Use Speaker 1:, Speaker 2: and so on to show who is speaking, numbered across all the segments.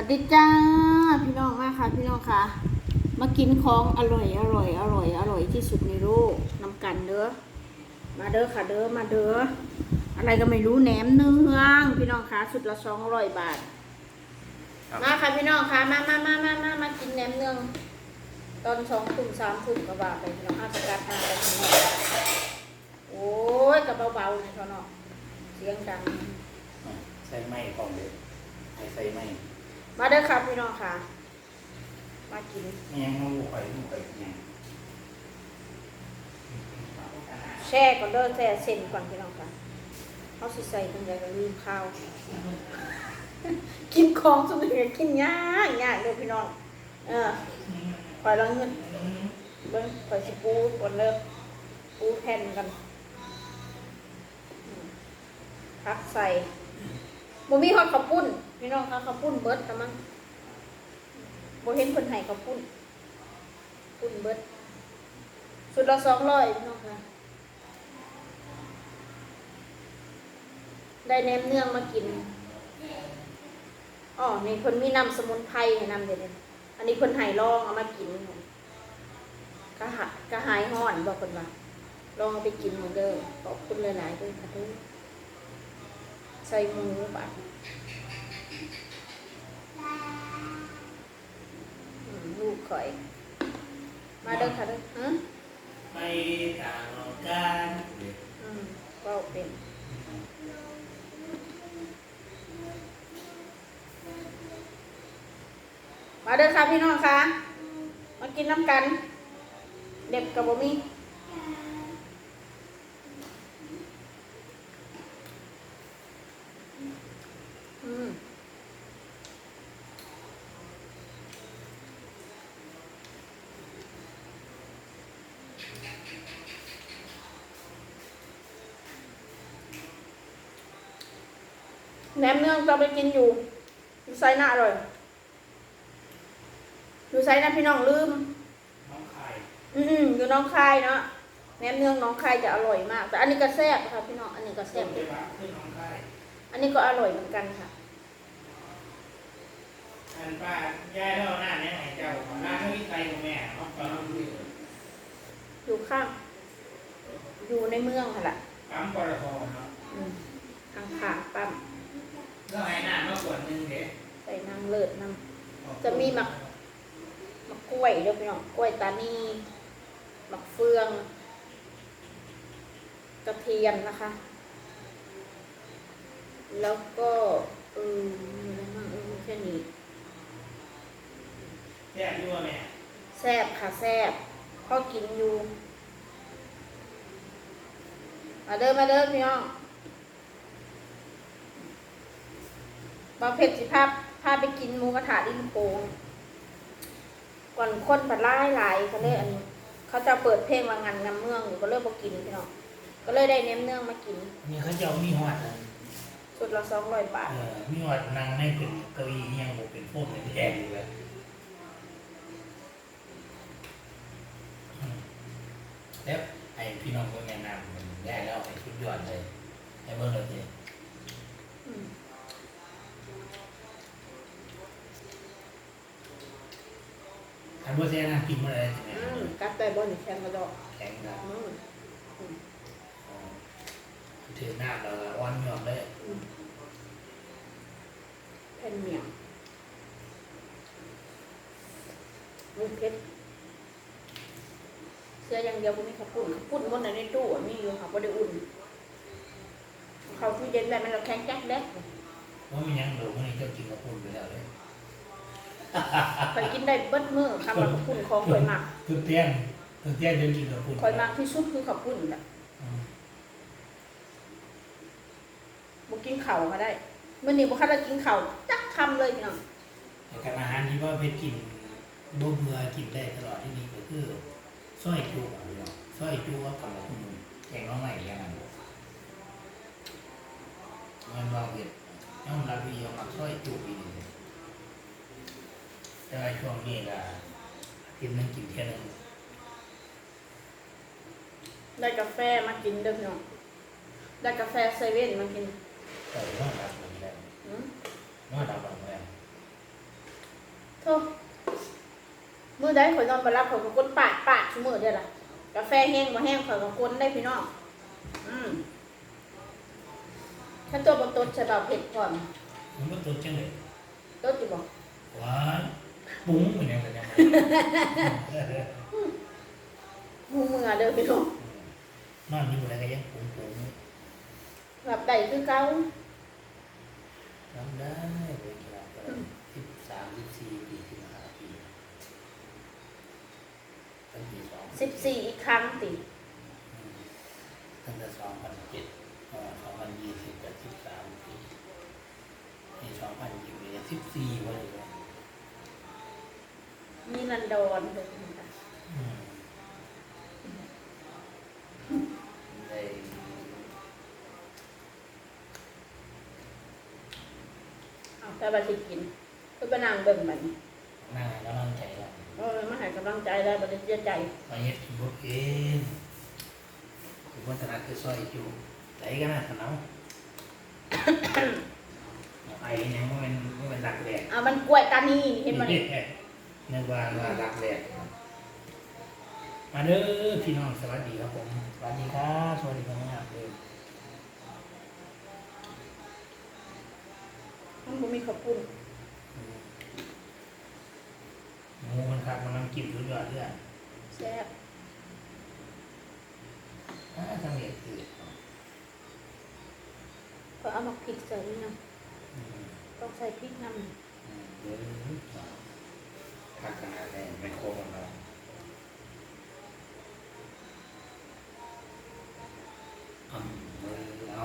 Speaker 1: วัสดีจ้า พี่น้องมากค่ะ พี่น้องค่ะ มากินของอร่อยอร่อยอร่อยอร่อยที่สุดในโลกนำกันเด้อมาเด้อค่ะเด้อมาเด้ออะไรก็ไม่รู้แหนมเนืองพี่น้องค่ะสุดละสองร้อยบาท
Speaker 2: ครับ
Speaker 1: มาค่ะพี่น้องค่ะมามามามามามากินแหนมเนืองตอนสองทุ่มสามทุ่มก็ว่าไปพี่น้องอาสกัดมาไปพี่น้องโอ้ยกระเบาๆนะพี่น้องเสียงดัง
Speaker 2: ใส่ไม้ก่อนเลยให้ใส่ไม้
Speaker 1: มาเด้อค่ะพี่น้องค่ะ มากิน
Speaker 2: ไม่ยังเอาไปลูกไปยัง
Speaker 1: แช่ก่อนเด้อแช่เส้นก่อนพี่น้องค่ะเขาสิใส่ตรงใหญ่ก็ลืมข้าว กินของสมัยกินยากยากเด้อพี่น้อง เออคอยละเงินเบิ้งคอยสิปูก่อนเด้อปูแผ่นกันอืมพักใส่บ่มีฮอดข้าวปุ้น พี่น้องค่ะข้าวปุ้นเบิดแต่มั้งโบเห็นคนให้ข้าวปุ้นปุ้นเบิร์ดสุดละสองร้อยพี่น้องค่ะได้แนมเนืองมากินอ๋อนี่คนมีน้ำสมุนไพรให้นำเดี๋ยวนี้อันนี้คนหายลองเอามากินกระหะกระหายห่อนบอกคนว่าลองเอาไปกินเหมือนเดิมขอบคุณหลายๆด้วยค่ะทุกใส่มูบัด ลูกข่อย มาเด้อค่ะเด้อฮะ
Speaker 2: ไปต่างกัน
Speaker 1: อืมก็เป็นมาเด้อค่ะพี่น้องค่ะ มากินน้ำกัน เด็กกับบมีอืม แหนมเนืองจะไปกินอยู่อยู่ไซน่าอร่อยอยู่ไซน่าพี่น้องลืม
Speaker 2: น้องไข่
Speaker 1: อืมอยู่หน้องคายเนาะแหนมเนืองหน้องคายจะอร่อยมาก แต่อันนี้ก็แซ่บค่ะพี่น้องอันนี้ก็
Speaker 2: เส้
Speaker 1: แซ่
Speaker 2: น
Speaker 1: บ
Speaker 2: ไปวะขึ้นน้องไข่
Speaker 1: อันนี้ก็อร่อยเหมือนกันค่ะ
Speaker 2: อันป้าย่าเล่าหน้าเนี่ยไหนเจ้าหน้าเท่าที่ไกลของแม่น้องปลาลูกนี่
Speaker 1: อยู่ข้าง อยู่ในเมืองค่ะล่ะ
Speaker 2: ปั๊มปตทเนาะ
Speaker 1: อืมทางผ่านปั๊ม
Speaker 2: แล้วให้หน้ามาขวดหนึงเด็
Speaker 1: ใส่น้ำเลิศน้ำจะมีหมักหมักกล้วยด้วยพี่น้องกล้วยตานีหมักเฟือง กระเทียมนะคะ แล้วก็เออมีอะไรบ้างเออมีแค่นี้
Speaker 2: แซ่บยั่วแม่
Speaker 1: แซ่บค่ะแซ่บพ่อกินอยู่ มาเด้อมาเด้อพี่น้อง บาเพ็ดสิพาพาไปกินหมูกระทะที่ลูกโป่งก่อนคนผัดไล่หลายก็เลยอันนี้เขาจะเปิดเพลงวางงานงำเมืองอยู่ก็เลยบอกกินพี่น้องก็เลยได้เน้มเนื่องมากิน
Speaker 2: นี่เขาจะเอามีหอดนะ
Speaker 1: สุดละสองร้อยบาท
Speaker 2: เออมีหอดนางไม่เป็นเก้าอี้ยังบ่เป็นพวกเป็นแดงอยู่เลยอืมแล้วไอ้พี่น้องก็แนะนำมันได้แล้วไอ้ชุดยอดเลยไอ้เบอร์เลยสิ
Speaker 1: อืม
Speaker 2: อันว่าเสียนะกินมาเลยใช่ไหม
Speaker 1: อืมกัดไปบนแข็งกระดอก
Speaker 2: แข็งครับ
Speaker 1: อืมอืม
Speaker 2: อ๋อถือหน้าเราอ่อนยอมเลย
Speaker 1: อืมแผ่นเหนียวมือเพชรเสื้ออย่างเดียวก็มีข้าวปุ้นข้าวปุ้นบนในตู้อะมีอยู่ค่ะบ่ได้อุ่น เขาที่เย็นแบบมันเราแข็งแจ๊กแดก
Speaker 2: ว่ามียังหลงนี่เจ้ากินกระปุนไปแล้วเลย
Speaker 1: คอยกินได้เบิดมื้อคำว่าข้าวปุ้นของข่อยมาก
Speaker 2: ตึกเตี้ยนตึกเตี้ยนเดินกินกระปุน
Speaker 1: ข่อยมากที่สุดคือข้าวปุ้นแหละบ่กินข้าวก็ได้มื้อนี้บ่คันได้กินข้าวจักคำเลยพี่น้อง
Speaker 2: แต่การอาหารที่ว่าไปกินบ่เบื่อกินได้ตลอดที่นี่ก็คือสร้อยจูอะพี่น้องสร้อยจูกับกระปุนแกงน้องใหม่อย่างนั้นมันว่าเห็ดย่อมรับวีเอามาสร้อยจูอีก แต่ว่าช่วงนี้ก็กินนึงกินแค่นึง
Speaker 1: ได้กาแฟมากินเด้อพี่น้องได้กาแฟเซเว่นมากิน
Speaker 2: แต่นอนหลับเหมือนกัน
Speaker 1: อืม
Speaker 2: นอนหลับเหมือนกัน
Speaker 1: โอ้มือได้ข่อยนอนไปรับข่อยก็กนปาดปาดชั่วมือเดียวล่ะ กาแฟแห้งมาแห้งข่อยก็กนได้พี่น้องอืมถ้าตัวบนต้นใส่เบาเผ็ดก่อน
Speaker 2: มันก็ตัวจังเลย
Speaker 1: ต้นจะบอก
Speaker 2: ว้าย ปุ้งเหมือนยังไงยังไง
Speaker 1: มูมือเด้อพี่น้อง
Speaker 2: นอนอยู่อะไรก็ยังปุ้งปุ้ง
Speaker 1: แบบใดคือเก้า
Speaker 2: ทำได้เลยครับสิบสามสิบสี่ปีสิบห้าปีตั้งปีสอง
Speaker 1: สิบสี่อีกครั้งติ
Speaker 2: ตั้งแต่สองพันเจ็ดสองพันยี่สิบกับสิบสามปีในสองพันยี่สิบสิบสี่วันเลย
Speaker 1: มีนันดอนเด้อ
Speaker 2: อืมได้
Speaker 1: เอาแต่บัดสิกินก็ไปนั่งเบิ่งมัน
Speaker 2: นั่งแล้วนั่งใจแล้ว
Speaker 1: เออมาให้กำลังใจได้บัดนี้เสียใจ
Speaker 2: มาเฮ็ดกินบ่เป็นผมว่าถนัดคือซอยอยู่ไหนกันนะถนัดไอ้เนี่ยมันเป็นมันเป็นหลักแหลก
Speaker 1: เอามันกล้วยตานีเห็นมัน
Speaker 2: นึกว่าว่าหลักแหลกมาเด้อพี่น้องสวัสดีครับผมสวัสดีครับสวัสดีครับเด้อ
Speaker 1: มันบ่มีข้าวปุ้น
Speaker 2: หมูมันครับมันกินสุดยอดเลยอะ
Speaker 1: แซ่บ
Speaker 2: อ่าทำเห็ดคือ
Speaker 1: ก็เอามาพริกใส่นี่นะ
Speaker 2: อืม
Speaker 1: ต้องใส่พริกน้
Speaker 2: อื มเดี๋ยวผักขนาดไหนไม่โค้งของเราอืมมือเอา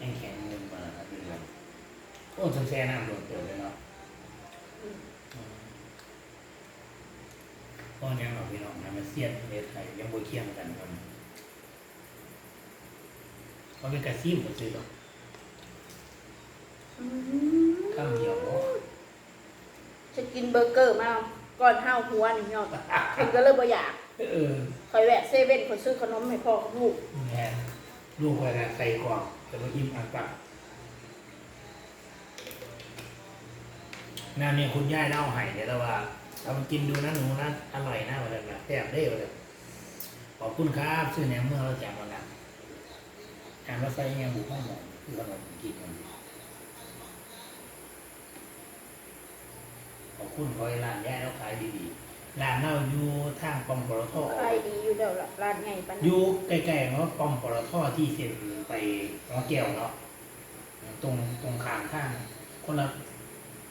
Speaker 2: ยังแข็งเงินมาครับพี่น้องโอ้สงแซ่น้ำโดดเกิดเลยเนาะำ
Speaker 1: อืม
Speaker 2: อืมก็ยังเอาพี่น้องนะมาเสียดเม็ดไข่ยังบ่เคี่ยงกันคนเขาเป็นกระซิบก็ซื้อหรอข้าวเดียว
Speaker 1: กินเบอร์เกอร์มาก่อนห้าวหัวนี่พี่น้องถึงก็เลยบ่อยาก
Speaker 2: เออ
Speaker 1: คอยแวะเซเว่นคอยซื้อขนมให้พ่อกับลูก
Speaker 2: แม่ลูกไว้นะใส่กล่องแต่ว่าอิ่มอันปากนั่นเนี่ยคุณย่าเล่าให้เนี่ยแล้วว่าเอามากินดูนะหนูนะอร่อยนะว่าแบบแบบแซ่บได้ว่าแบบขอบคุณครับ ซื้อแหนมเมื่อเราแจกวันละอ่านว่าใส่ยังบุกไม่หมดคือขนมกินมัน ขอบคุณขอให้ร้านย่าแล้วขายดีๆร้านเราอยู่ทางปอมปตท
Speaker 1: ขายดีอยู่แล้วล่ะร้านใหญ่ปาน
Speaker 2: อ
Speaker 1: นี้
Speaker 2: ยู่ใกล้ๆเนาะปอมปตทที่เซ็นไปน้องแก้วเนาะตรงตรงข้างข้างคนละ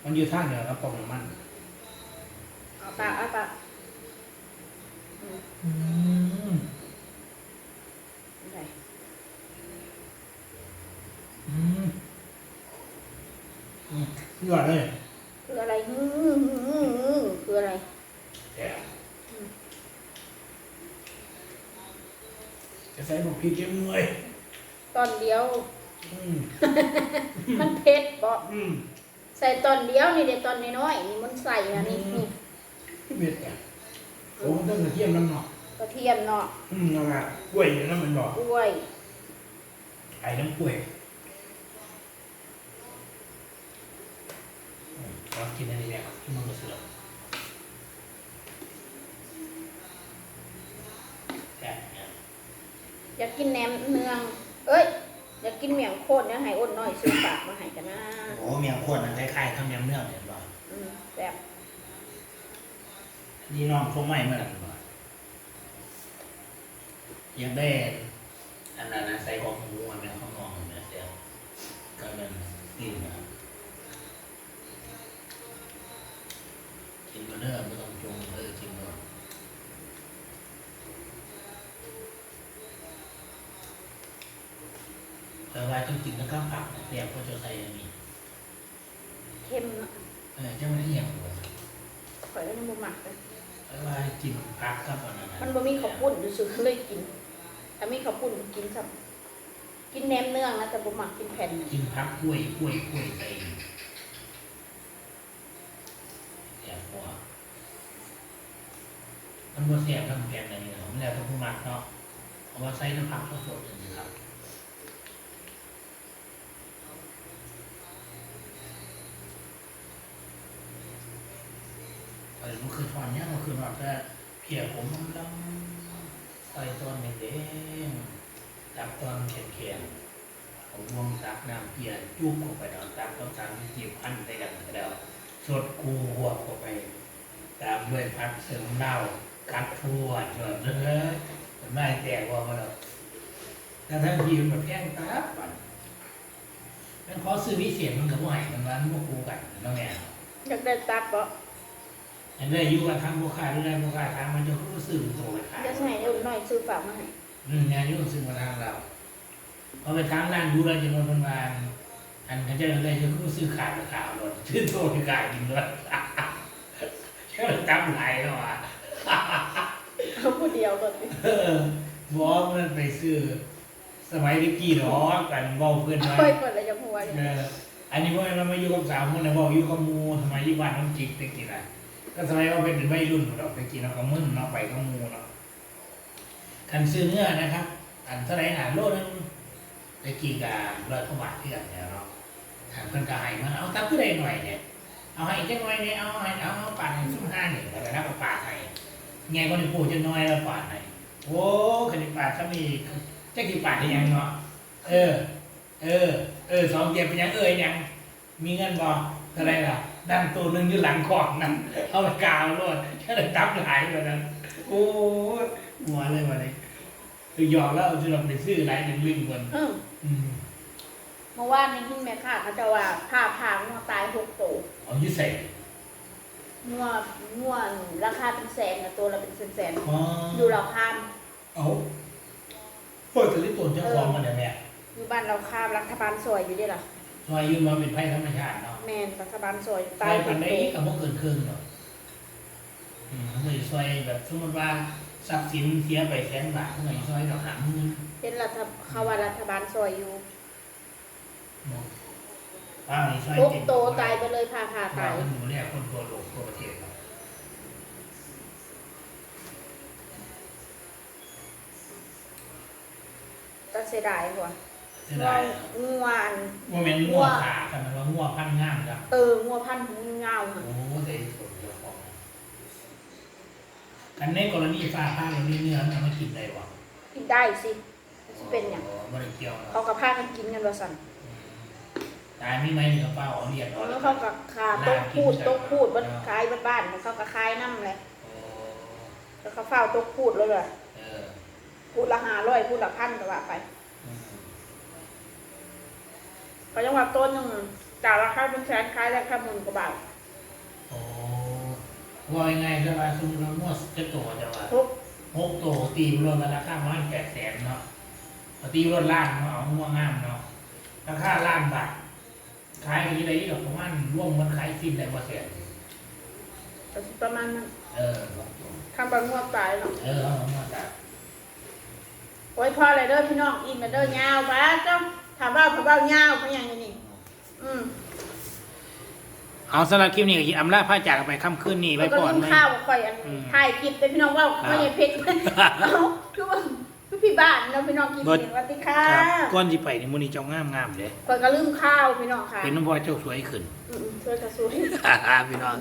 Speaker 2: มันอยู่ทางเดียวนะปอมน้ำมัน
Speaker 1: เอาปากเอาปากอืม
Speaker 2: อืม
Speaker 1: ได้
Speaker 2: อืมอืมยอดเลย
Speaker 1: คืออะไร ฮือฮือฮือฮือคืออะไร
Speaker 2: แต่จะใส่บุกพริกเยอะเลย
Speaker 1: ตอนเดียว
Speaker 2: อืม
Speaker 1: มันเผ็ดบ่
Speaker 2: อืม
Speaker 1: ใส่ตอนเดียวนี่เดี๋ยวตอนน้อยๆนี่มันใส่นะนี่นี่
Speaker 2: เม็ดอะโอ้มันต้องกระเทียมน้ำเนาะ
Speaker 1: กระเทียมเนาะ
Speaker 2: อืมนั่นแหละกล้วยอยู่นั่นมันบอก
Speaker 1: กล้วย
Speaker 2: ไอ้น้ำกล้วย อืมขอกินอันนี้แหละที่มันก็เสือกแต่เนี่ย
Speaker 1: อยากกินแหนมเนือง เอ้ย อยากกินเมี่ยงโคตรเนี่ยให้อ้นน้อยซื้อฝากมาให้กันนะ
Speaker 2: โอ้เมียงขวดมันคล้ายๆข้าวเหนียวเนื้อเห็นป่ะ
Speaker 1: อืมแบบ
Speaker 2: นี่น้องคงไม่เมื่อไหร่ป่ะยังได้อันนั้นนะใส่ของหมูมันเป็นข้าวงองเนี่ยเสียก็เป็นกลิ่นนะ เนื้อไม่ต้องจงเลยกินมาแต่ว่าจริงๆแล้วก็ผักเนี่ยเตรียมก็จะใส่อันนี้
Speaker 1: เค็มเนาะ
Speaker 2: เออจะไม่ได้เหี่ยวเลย
Speaker 1: ข่อยก็ยังบ่มักเลย
Speaker 2: แต่ว่ากินผักกับอันนั้น
Speaker 1: มันบ่มีข้าวปุ้นอยู่ซื่อๆเลยกินถ้ามีข้าวปุ้นกินซ้ำกินแหนมเนืองนะแต่บ่มักกินแผ่น
Speaker 2: กินผักกล้วยกล้วยกล้วยไป มันบ่แซ่บน้ำแกงอะไรนี่เนาะมันแล้วแต่ผู้มักเนาะเอาว่าใส่น้ำผักสดๆอย่างนี้ครับมันคือทอนเนี่ยมันคือแบบว่าเพียผมมันลำใส่ตอนเด็กๆตับตอนเข็มๆเอาวงตักน้ำเพียจุ่มลงไปแล้วตักต้องทำจีบพันไปกันแล้วสดกูหัวเข้าไปตามด้วยพักเสริมเน่า กัดทั่วจนเลยไม่แตกว่ามันหรอกแต่ทั้งทีมันแบบแพงตาปันมันขอซื้อวิเศษมันกับว่าให้มันวันพวกกูกันน้องแม่
Speaker 1: อยากได้ตับบ่
Speaker 2: อันนี้อยู่กับทางบุคคาหรือได้บุคคาทางมันจะรู้สึกโตไปขาย
Speaker 1: จะใส่อุ่นหน่อยซื้อฝากมาให้
Speaker 2: อืมงานยุ่งซึ่งมาทางเราพอไปทางด้านดูแลจะนวนวานอันเขาจะอะไรจะรู้สึกขาดหรือข่าวรถชื่อโตที่กายกินรถก็จำไหลแล้วอะ
Speaker 1: เอาผู้เดียวก็สิ
Speaker 2: เออบอกมันไปซื้อ สมัยตะกี้เนาะกันเว้าเพื่อนไว้
Speaker 1: ค่อยกดแล้วจะหัวอยู่
Speaker 2: เอออันนี้ว่ามันมาอยู่กับสาวคนนะบอกอยู่กับหมูสมัยยี่บ้านน้ำจิกตะกี้นะก็สมัยว่าเป็นเป็นวัยรุ่นเราตะกี้เราก็มึนเนาะไปกับหมูเนาะกันซื้อเนื้อนะครับ อันเท่าไหร่หาโลนึงตะกี้กับร้อยกว่าบาทที่กันเนี่ยเนาะถามเพิ่นก็ให้มาเอาตักขึ้นได้หน่อยเนี่ยเอาให้จังหน่อยเนี่ยเอาให้เอาเอาปาดให้ซุ้มห้าเนี่ยแล้วก็นับเอาปาดให้ ไงก็ได้ปูจะน้อยแล้วปาดให้โอ้คณิปาดถ้ามีจะกี่ปาดได้ยังเนาะเออ เออ เออสองเจ็บเป็นยังเอ่ยยัง มีเงินบอเท่าไหรล่ะดันตัวหนึ่งอยู่หลังของนั่นเอาไปกาวรวดแค่เลยตับหลายกว่านั้น โอ้ยหัวเลยวันนี้คือหยอกแล้วเอาจะลองไปซื้ออะไรหนึ่งลึงคน
Speaker 1: อืม
Speaker 2: อืม
Speaker 1: เมื่อวานนี้ที่แม่ค้าเขาจะว่าผ้าพางงัวตายหกตัว
Speaker 2: เอาอยืดใส่
Speaker 1: งัวงัวราคาเป็นแสนนะตัวละเป็นแสนแสน
Speaker 2: อ๋อ
Speaker 1: ๆอยู่เราข้าม
Speaker 2: เอาเปิดตัวที่ตัวเจ้าของมันเนี่ยแม่
Speaker 1: อยู่บ้านเราข้ามรัฐบาลสวยอยู่ด้วยล่ะ
Speaker 2: ซอยยืมมาเป็นไพ่ธรรมชาติเนาะ
Speaker 1: แมนรัฐบาลสวย
Speaker 2: ซ
Speaker 1: ตา
Speaker 2: อยย
Speaker 1: ห
Speaker 2: ปัน
Speaker 1: ก
Speaker 2: ได้
Speaker 1: ตัว
Speaker 2: อีกกับพวกเกินครึ่งเนาะอืมเขาเลยซอยแบบสมมติว่าทรัพย์สินเสียไปแสนบาทเขาเลยซอยดอกหางมือ
Speaker 1: เป็นรัฐเขาว่ารัฐบาลสวยอยู่
Speaker 2: ป้า นี่ซอย
Speaker 1: หก
Speaker 2: เต็ม
Speaker 1: ตัวตายไปเลยผ่าผ่า
Speaker 2: ตา
Speaker 1: ตายย
Speaker 2: คนดูแลคนตัวโลกตัวประเทศเรา
Speaker 1: ก็เสียดายหัว
Speaker 2: เสีย
Speaker 1: งัว
Speaker 2: ดาย
Speaker 1: งัวอัน
Speaker 2: โมเมนต์งัวขากันมันว่างัวพันง่ามครับ
Speaker 1: เอองัวพันธุ์เงาหั่น
Speaker 2: โอ้แต่ผลเจ้าของอันในกรณีฟ้าผ้าเราเนื้อมันเอามากินได้วะ
Speaker 1: กินได้สิสิเป็นอย่าง
Speaker 2: บริเกี่ยวเนาะ
Speaker 1: เขากับพากันกินกันว่าสั่น
Speaker 2: ตายไม่ไหมเนื้อเปล่าเอาเรียดเอา
Speaker 1: แล้วเขากับคาตกพูดตกพูดบนคายบ้านๆเขากับคายน้ำเลย
Speaker 2: โอ้
Speaker 1: แล้วเขาเฝ้าตกพูดเลยเลย
Speaker 2: เออ
Speaker 1: พูดละห้าร้อยพูดละพันก็ว่าไป
Speaker 2: อืม
Speaker 1: เขายังว่าต้นหนึงจากราคาเป็นแสนขายได้แค่หมื่นกว่าบาท
Speaker 2: โอ้ว่ายังไงก็ว่าสมมติเรางัวจะโตจะว่า
Speaker 1: ทุก
Speaker 2: หกโตตีรวมกันราคาประมาณแปดแสนเนาะเอาตีรวมล้านเนาะเอางัวงามเนาะราคาล้านบาท ขายอะไรดอกประมาณร่วมมันขายสิ้นได้บ่แสน
Speaker 1: ก็สิประมาณนั้น
Speaker 2: เออ
Speaker 1: ทำบางงวดตายเนาะ
Speaker 2: เออเอามาจาก
Speaker 1: โอ้ยพ่ออะไรเด้อพี่น้องอินมาเด้อยาวป้าจ้าถามว่าพ่อเบ้ายาวเป็นยังไงนี่อืม
Speaker 2: เอาสำหรับคลิปนี้ก็อำลาพระจากกันไปค่ำคืนนี้ไว้
Speaker 1: แล้วก็
Speaker 2: ก่อน
Speaker 1: ลืม
Speaker 2: ไหม
Speaker 1: ข้าวค่อยอัน
Speaker 2: อืม
Speaker 1: ถ่ายคลิปเป็นพี่น้องว่า
Speaker 2: ครับ
Speaker 1: ไม่ใช่เพชร เอาคือว่าคือ พี่บ้านเนาะพี่น้องกิน
Speaker 2: บ่
Speaker 1: เองสวัสดีค่ะ
Speaker 2: ครับก้อนที่ไปนี่มื้อนี้เจ้างามงามๆเลย
Speaker 1: ก่อนก็ลืมข้าวพี่น้องค่ะ
Speaker 2: เป็นน้ำพอเจ้าสวยขึ้น
Speaker 1: อืมๆช่วยกระซุย
Speaker 2: พี่น้อง